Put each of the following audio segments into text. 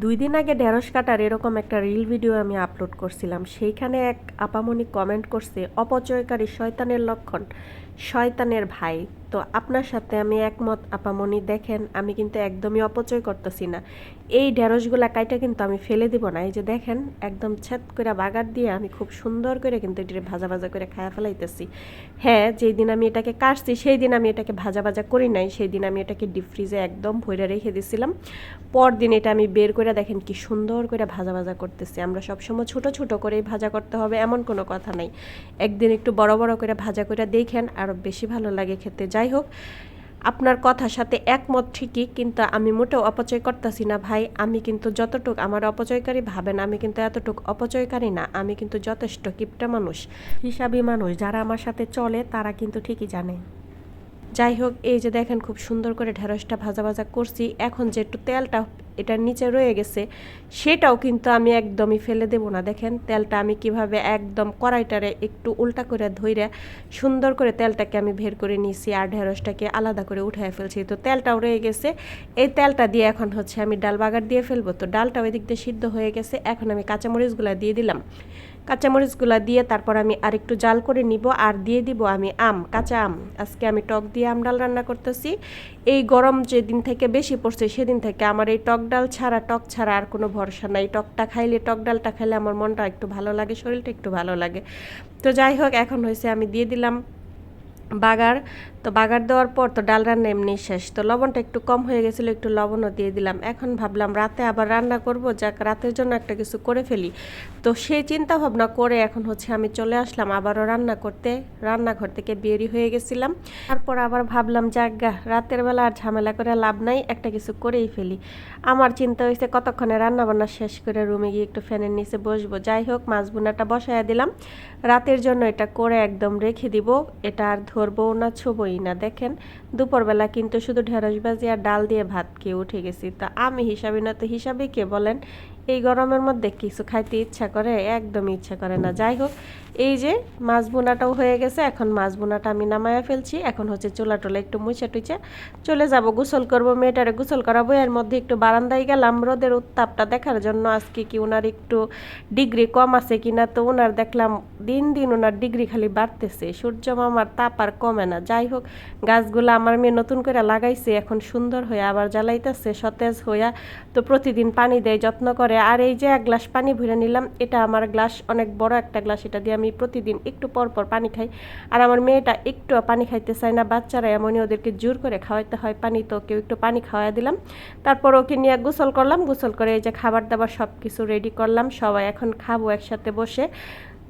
দুই দিন আগে ঢেঁড়স কাটার এরকম একটা রিল ভিডিও আমি আপলোড করছিলাম। সেইখানে এক আপামনি কমেন্ট করছে, অপচয়কারী শয়তানের লক্ষণ, শয়তানের ভাই। তো আপনার সাথে আমি একমত আপামনি দেখেন, আমি কিন্তু একদমই অপচয় করতেছি না। এই ঢেঁড়সগুলা কাইটা কিন্তু আমি ফেলে দিব না। এই যে দেখেন, একদম ছেদ করে বাগার দিয়ে আমি খুব সুন্দর করে কিন্তু এটি ভাজা ভাজা করে খায়া ফেলাইতেছি। হ্যাঁ যেই দিন আমি এটাকে কাটছি সেই দিন আমি এটাকে ভাজা ভাজা করি নাই সেই দিন আমি এটাকে ডিপ ফ্রিজে একদম ভরে রেখে দিছিলাম। পরদিন এটা আমি বের করে দেখেন কি সুন্দর করে ভাজা ভাজা করতেছি। আমরা সবসময় ছোট ছোট করেই ভাজা করতে হবে, এমন কোনো কথা নাই। একদিন একটু বড় বড় করে ভাজা করে দেখেন আরও বেশি ভালো লাগে খেতে। যাই হোক আপনার কথার সাথে একমত ঠিকই কিন্তু আমি মোটেও অপচয় করতেছি না ভাই। আমি কিন্তু যতটুক আমার অপচয়কারী ভাবেন আমি কিন্তু এতটুক অপচয়কারী না। আমি কিন্তু যথেষ্ট কিপটা মানুষ। হিসাবি মানুষ যারা আমার সাথে চলে তারা কিন্তু ঠিকই জানে। যাই হোক এই যে দেখেন খুব সুন্দর করে ঢেঁড়সটা ভাজা ভাজা করছি। এখন যে একটু তেলটা এটার নিচে রয়ে গেছে, সেটাও কিন্তু আমি একদমই ফেলে দেব না। দেখেন, তেলটা আমি কীভাবে একদম কড়াইটারে একটু উল্টা করে ধইরে সুন্দর করে তেলটাকে আমি বের করে নিয়েছি আর ঢেঁড়সটাকে আলাদা করে উঠায় ফেলছি। তো তেলটাও রয়ে গেছে। এই তেলটা দিয়ে এখন হচ্ছে আমি ডাল বাগার দিয়ে ফেলব। তো ডালটা ওই দিক দিয়ে সিদ্ধ হয়ে গেছে। এখন আমি কাঁচামরিচগুলো দিয়ে দিলাম। কাঁচামরিচগুলো দিয়ে তারপর আমি আরেকটু জাল করে নিব আর দিয়ে দিব আমি আম, কাঁচা আম। আজকে আমি টক দিয়ে আম ডাল রান্না করতেছি। এই গরম যেদিন থেকে বেশি পড়ছে, সেদিন থেকে আমার এই টক ডাল ছাড়া, টক ছাড়া আর কোনো ভরসা নাই। টকটা খাইলে, টক ডালটা খাইলে আমার মনটা একটু ভালো লাগে, শরীরটা একটু ভালো লাগে। তো যাই হোক, এখন হয়েছে আমি দিয়ে দিলাম বাগার। তো বাগার দেওয়ার পর তো ডাল রান্না এমনি শেষ। তো লবণটা একটু কম হয়ে গেছিল, একটু লবণও দিয়ে দিলাম। এখন ভাবলাম রাতে আবার রান্না করব, যাক রাতের জন্য একটা কিছু করে ফেলি। তো সেই চিন্তা ভাবনা করে এখন হচ্ছে আমি চলে আসলাম আবারও রান্না করতে। রান্নাঘর থেকে বেরি হয়ে গেছিলাম। তারপর আবার ভাবলাম, যাক গা, রাতের বেলা আর ঝামেলা করে লাভ নাই, একটা কিছু করেই ফেলি। আমার চিন্তা হয়েছে কতক্ষণে রান্না বান্না শেষ করে রুমে গিয়ে একটু ফ্যানের নিচে বসবো। যাই হোক, মাছ বোনাটা দিলাম। রাতের জন্য এটা করে একদম রেখে দিব। এটা আর ধরবো না, ছবই না। দেখেন, দুপুরবেলা কিন্তু শুধু ঢেঁড়স ভাজি আর ডাল দিয়ে ভাত খেয়ে উঠে গেছি। তা আমি হিসাবে না, তো হিসাবে কে বলেন? এই গরমের মধ্যে কিছু খাইতে ইচ্ছা করে, একদমই ইচ্ছা করে না। যাই হোক, এই যে মাছ বোনাটাও হয়ে গেছে, এখন মাছ বোনাটা আমি নামায়া ফেলছি। এখন হচ্ছে চুলা টোলা একটু মুছে টুচে চলে যাব, গোসল করব, মেয়েটারে গোসল করাবো। এর মধ্যে একটু বারান্দায় গেলাম, রোদের উত্তাপটা দেখার জন্য আজকে কি ওনার একটু ডিগ্রি কম আছে কিনা তো ওনার দেখলাম দিন দিন ওনার ডিগ্রি খালি বাড়তেছে। সূর্য মামার তাপ আর কমে না। যাই হোক, গাছগুলো আমার মেয়ে নতুন করে লাগাইছে, এখন সুন্দর হয়ে আবার জ্বালাইতেছে, সতেজ হইয়া তো প্রতিদিন পানি দেয়, যত্ন করে আর এই যে এক গ্লাস পানি ভরে নিলাম, এটা আমার গ্লাস, অনেক বড় একটা গ্লাস, এটা দিয়ে আমি প্রতিদিন একটু পর পর পানি খাই। আর আমার মেয়েটা একটু পানি খাইতে চায় না, বাচ্চারা এমনই ওদেরকে জোর করে খাওয়াইতে হয়, পানি তো কেউ একটু পানি খাওয়াই দিলাম। তারপর ওকে নিয়ে গোসল করলাম, গোসল করে এই যে খাবার দাবার সব কিছু রেডি করলাম, সবাই এখন খাব একসাথে বসে।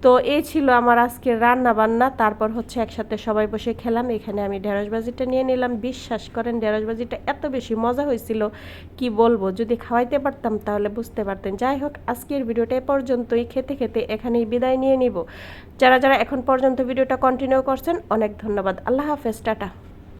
তো এই ছিল আমার আজকের রান্না বান্না তারপর হচ্ছে একসাথে সবাই বসে খেলাম। এখানে আমি ঢেঁড়স বাজিটা নিয়ে নিলাম। বিশ্বাস করেন, ঢেঁড়স বাজিটা এত বেশি মজা হয়েছিল। কি বলব, যদি খাওয়াইতে পারতাম তাহলে বুঝতে পারতেন। যাই হোক, আজকের ভিডিওটা এ পর্যন্তই। খেতে খেতে এখানেই বিদায় নিয়ে নিব। যারা যারা এখন পর্যন্ত ভিডিওটা কন্টিনিউ করছেন, অনেক ধন্যবাদ। আল্লাহ হাফেজ, টাটা।